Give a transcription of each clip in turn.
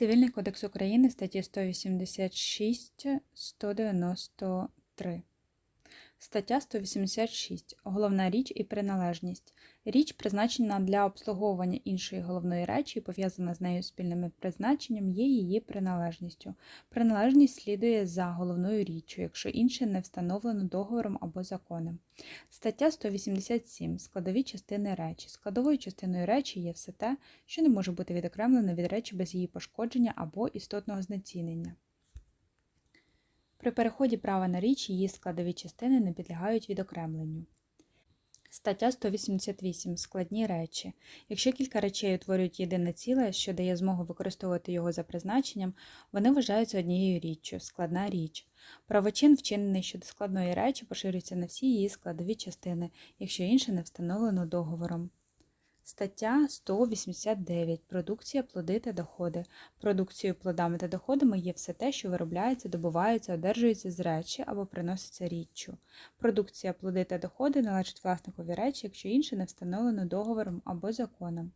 Цивільний кодекс України статті 186, 193. Стаття 186. Головна річ і приналежність. Річ призначена для обслуговування іншої головної речі і пов'язана з нею спільним призначенням є її приналежністю. Приналежність слідує за головною річчю, якщо інше не встановлено договором або законом. Стаття 187. Складові частини речі. Складовою частиною речі є все те, що не може бути відокремлено від речі без її пошкодження або істотного знецінення. При переході права на річ її складові частини не підлягають відокремленню. Стаття 188. Складні речі. Якщо кілька речей утворюють єдине ціле, що дає змогу використовувати його за призначенням, вони вважаються однією річчю складна річ. Правочин, вчинений щодо складної речі, поширюється на всі її складові частини, якщо інше не встановлено договором. Стаття 189. Продукція, плоди та доходи. Продукцією, плодами та доходами є все те, що виробляється, добувається, одержується з речі або приноситься річчю. Продукція, плоди та доходи належить власникові речі, якщо інше не встановлено договором або законом.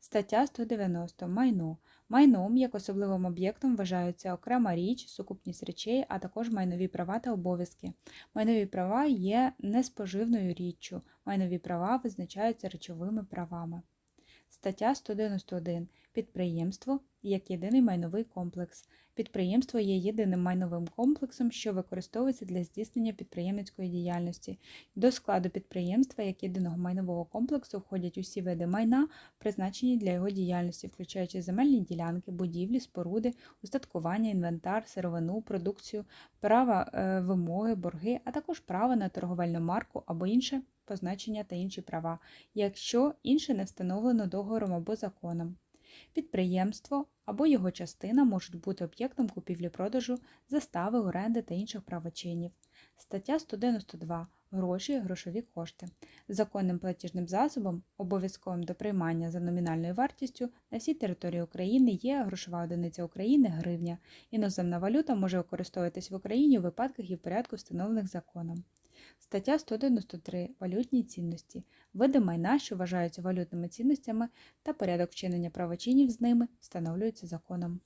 Стаття 190. Майно. Майном як особливим об'єктом вважаються окрема річ, сукупність речей, а також майнові права та обов'язки. Майнові права є неспоживною річчю. Майнові права визначаються речовими правами. Стаття 191. Підприємство як єдиний майновий комплекс. Підприємство є єдиним майновим комплексом, що використовується для здійснення підприємницької діяльності. До складу підприємства як єдиного майнового комплексу входять усі види майна, призначені для його діяльності, включаючи земельні ділянки, будівлі, споруди, устаткування, інвентар, сировину, продукцію, права е, вимоги, борги, а також право на торговельну марку або інше позначення та інші права, якщо інше не встановлено договором або законом. Підприємство або його частина можуть бути об'єктом купівлі-продажу, застави, оренди та інших правочинів. Стаття 192. Гроші, грошові кошти. Законним платіжним засобом, обов'язковим до приймання за номінальною вартістю на всій території України є грошова одиниця України гривня. Іноземна валюта може використовуватись в Україні у випадках і в порядку, встановлених законом. Стаття 193. Валютні цінності. Види майна, що вважаються валютними цінностями, та порядок вчинення правочинів з ними встановлюються законом.